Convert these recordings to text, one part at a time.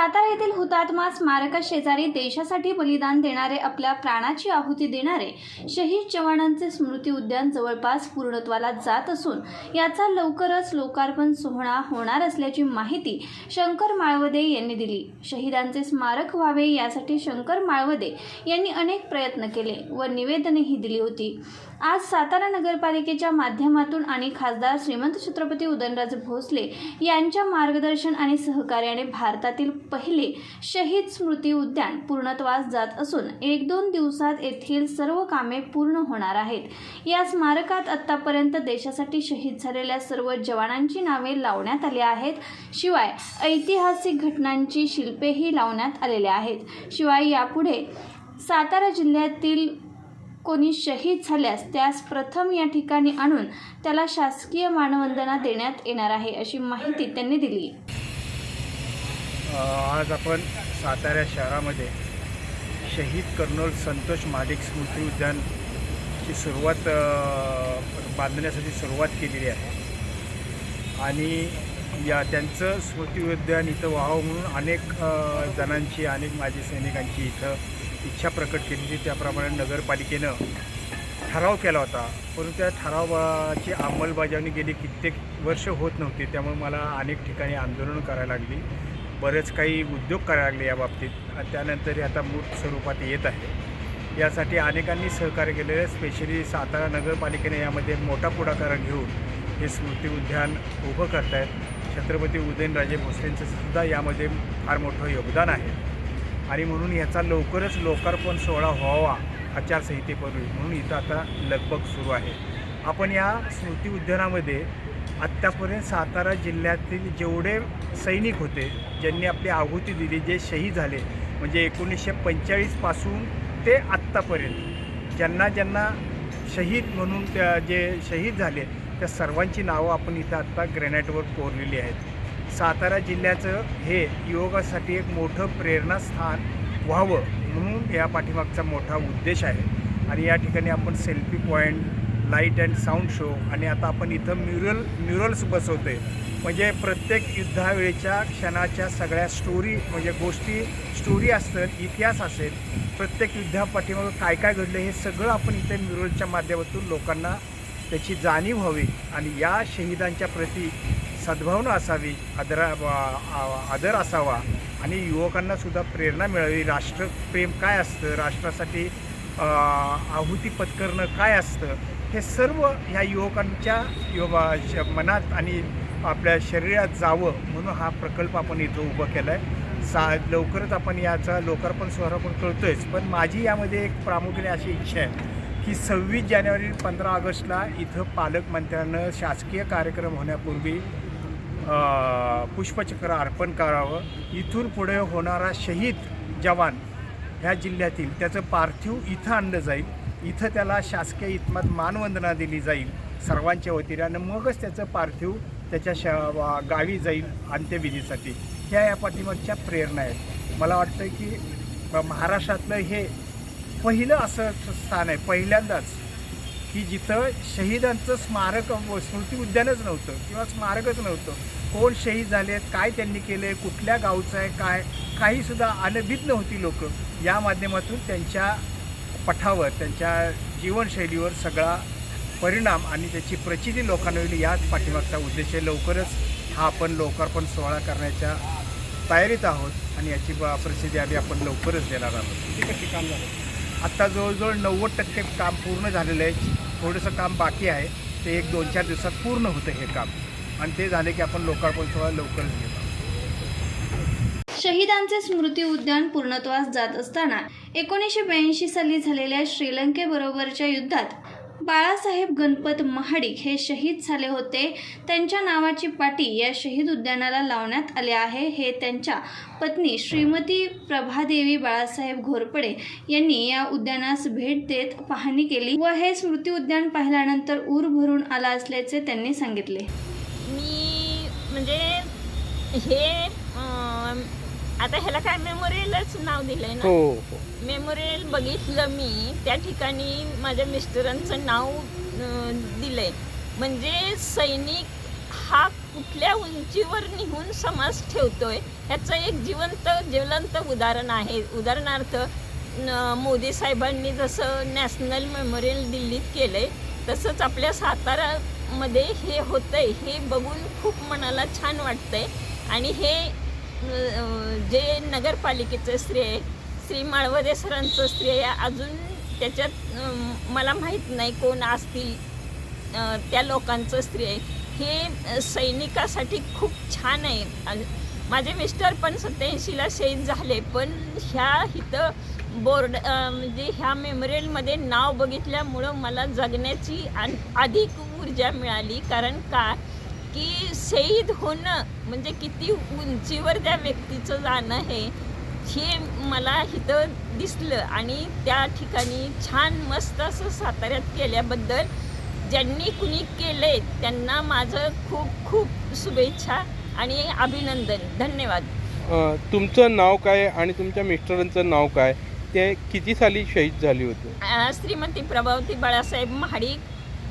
सातारा येथील हुतात्मा स्मारका शेजारी देशासाठी बलिदान देणारे आपल्या प्राणाची आहुती देणारे शहीद जवानांचे स्मृती उद्यान जवळपास पूर्णत्वाला जात असून याचा लवकरच लोकार्पण सोहळा होणार असल्याची माहिती शंकर माळवदे यांनी दिली. शहीदांचे स्मारक व्हावे यासाठी शंकर माळवदे यांनी अनेक प्रयत्न केले व निवेदनही दिली होती. आज सातारा नगरपालिकेच्या माध्यमातून आणि खासदार श्रीमंत छत्रपती उदयनराजे भोसले यांच्या मार्गदर्शन आणि सहकार्याने भारतातील पहिले शहीद स्मृती उद्यान पूर्णत्वास जात असून एक दोन दिवसात येथील सर्व कामे पूर्ण होणार आहेत. या स्मारकात आत्तापर्यंत देशासाठी शहीद झालेल्या सर्व जवानांची नावे लावण्यात आली आहेत. शिवाय ऐतिहासिक घटनांची शिल्पेही लावण्यात आलेले आहेत. शिवाय यापुढे सातारा जिल्ह्यातील कोणी शहीद झाल्यास त्यास प्रथम या ठिकाणी आणून त्याला शासकीय मानवंदना देण्यात येणार आहे अशी माहिती त्यांनी दिली. आज आपण सातारा शहरामध्ये शहीद कर्नल संतोष महाडिक स्मृती उद्यानची सुरुवात बांधण्यासाठी सुरुवात केलेली आहे. आणि या त्यांचं स्मृती उद्यान इथं व्हावं म्हणून अनेक जणांची अनेक माजी सैनिकांची इथं इच्छा प्रकट केलेली त्याप्रमाणे नगरपालिकेनं ठराव केला होता. परंतु त्या ठरावाची अंमलबजावणी गेली. कित्येक वर्ष होत नव्हती. त्यामुळे मला अनेक ठिकाणी आंदोलन करायला लागली. बरेच काही उद्योग करायला लागले या बाबतीत. त्यानंतर हे आता मूर्त स्वरूपात येत आहे. यासाठी अनेकांनी सहकार्य केलेलं स्पेशली सातारा नगरपालिकेने यामध्ये मोठा पुढाकार घेऊन हे स्मृती उद्यान उभं करत आहेत छत्रपती उदयनराजे भोसलेंचं सुद्धा यामध्ये फार मोठं योगदान आहे. आणि म्हणून याचा लवकरच लोकार्पण सोहळा व्हावा आचारसंहितेपूर्वी. म्हणून इथं आता लगबग सुरू आहे. आपण या स्मृती उद्यानामध्ये आत्तापर्यंत सातारा जिल्ह्यातील जेवढे सैनिक होते ज्यांनी आपली आहुती दिली जे शहीद झाले म्हणजे एकोणीसशे पंचेचाळीसपासून ते आत्तापर्यंत ज्यांना ज्यांना शहीद म्हणून त्या जे शहीद झाले त्या सर्वांची नावं आपण इथं आत्ता ग्रॅनाईटवर कोरलेली आहेत. सातारा जिल्ह्याचं हे योगासाठी एक मोठं प्रेरणास्थान व्हावं म्हणून या पाठीमागचा मोठा उद्देश आहे. आणि या ठिकाणी आपण selfie point light and sound show. आणि आता आपण इथं म्युरल म्युरल्स बसवतोय. म्हणजे प्रत्येक युद्धावेळेच्या क्षणाच्या सगळ्या स्टोरी म्हणजे गोष्टी स्टोरी असतात इतिहास असेल प्रत्येक युद्धापाठीमागं काय काय घडलं हे सगळं आपण इथे म्युरलच्या माध्यमातून लोकांना त्याची जाणीव व्हावी. आणि या शहीदांच्या प्रती सद्भावना असावी आदरा आदर असावा. आणि युवकांनासुद्धा प्रेरणा मिळावी. राष्ट्रप्रेम काय असतं? राष्ट्रासाठी आहुती पत्करणं काय असतं? हे सर्व ह्या युवकांच्या युवा श- मनात आणि आपल्या शरीरात जावं म्हणून हा प्रकल्प आपण इथं उभं केला आहे सा लवकरच आपण याचा लोकार्पण सोहरापण कळतोयच पण माझी यामध्ये एक प्रामुख्याने अशी इच्छा आहे की सव्वीस जानेवारी पंधरा ऑगस्टला इथं पालकमंत्र्यानं शासकीय कार्यक्रम होण्यापूर्वी पुष्पचक्र अर्पण करावं. इथून पुढे होणारा शहीद जवान ह्या जिल्ह्यातील त्याचं पार्थिव इथं आणलं जाईल. इथं त्याला शासकीय इतमात मानवंदना दिली जाईल. सर्वांच्या वतीने आणि मगच त्याचं पार्थिव त्याच्या श गावी जाईल अंत्यविधीसाठी. ह्या या पाठीमागच्या प्रेरणा आहेत. मला वाटतं की महाराष्ट्रातलं हे पहिलं असं स्थान आहे. पहिल्यांदाच की जिथं शहीदांचं स्मारक व स्मृती उद्यानच नव्हतं किंवा स्मारकच नव्हतं. कोण शहीद झाले काय त्यांनी केलं आहे कुठल्या गावचं आहे काय काहीसुद्धा अनभिज्ञ होती लोक. या माध्यमातून त्यांच्या पठावर त्यांच्या जीवनशैलीवर सगळा परिणाम आणि त्याची प्रचिती लोकांना होईल याच पाठीमागचा उद्देश आहे. लवकरच हा आपण लोकार्पण सोहळा करण्याच्या तयारीत आहोत आणि याची प्रसिद्धी आम्ही आपण लवकरच देणार आहोत. किती टक्के काम झालं? आत्ता जवळजवळ नव्वद टक्के काम पूर्ण झालेलं आहे. थोडंसं काम बाकी आहे. ते एक दोन चार दिवसात पूर्ण होतं हे काम. आणि ते झाले की आपण लोकार्पण सोहळा लवकरच घेतो शहीदांचे स्मृती उद्यान पूर्णत्वास जात असताना एकोणीसशे ब्याऐंशी साली झालेल्या श्रीलंकेबरोबरच्या युद्धात बाळासाहेब गणपत महाडिक हे शहीद झाले होते. त्यांच्या नावाची पाटी या शहीद उद्यानाला लावण्यात आले आहे. हे त्यांच्या पत्नी श्रीमती प्रभादेवी बाळासाहेब घोरपडे यांनी या उद्यानास भेट देत पाहणी केली व हे स्मृती उद्यान पाहिल्यानंतर ऊर भरून आला असल्याचे त्यांनी सांगितले. मी म्हणजे हे आता ह्याला काय मेमोरियलच नाव दिलंय ना? हो मेमोरियल बघितलं मी. त्या ठिकाणी माझ्या मिस्टरांचं नाव अं, दिलंय. म्हणजे सैनिक हा कुठ कुठल्या उंचीवर निघून समाज ठेवतोय ह्याचं एक जिवंत ज्वलंत उदाहरण आहे. उदाहरणार्थ न- मोदी साहेबांनी जसं नॅशनल मेमोरियल दिल्लीत केलंय तसंच आपल्या सातारामध्ये हे होतंय. हे बघून खूप मनाला छान वाटतंय. आणि हे जे नगरपालिकेचं श्रेय श्री माळवदे सरांचं श्रेय अजून त्याच्यात मला माहीत नाही कोण असतील त्या लोकांचं श्रेय हे सैनिकासाठी खूप छान आहे. आणि माझे मिस्टर पण सत्याऐंशीला शहीद झाले पण ह्या इथं बोर्ड म्हणजे ह्या मेमोरियलमध्ये नाव बघितल्यामुळं मला जगण्याची आन- अधिक ऊर्जा मिळाली. कारण का? की शहीद होणं म्हणजे किती उंचीवर त्या व्यक्तीचं जाणं हे हे मला इथं दिसलं. आणि त्या ठिकाणी छान मस्त असं साताऱ्यात केल्याबद्दल ज्यांनी कुणी केले त्यांना माझं खूप खूप शुभेच्छा आणि अभिनंदन. धन्यवाद. तुमचं नाव काय आणि तुमच्या मिस्टरांचं नाव काय? ते किती साली शहीद झाले होते? श्रीमती प्रभावती बाळासाहेब महाडिक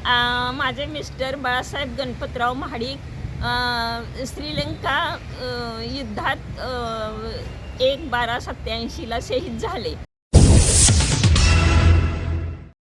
माझे मिस्टर बाळासाहेब गणपतराव महाडिक श्रीलंका युद्धात एक बारा सत्याऐंशीला शहीद झाले.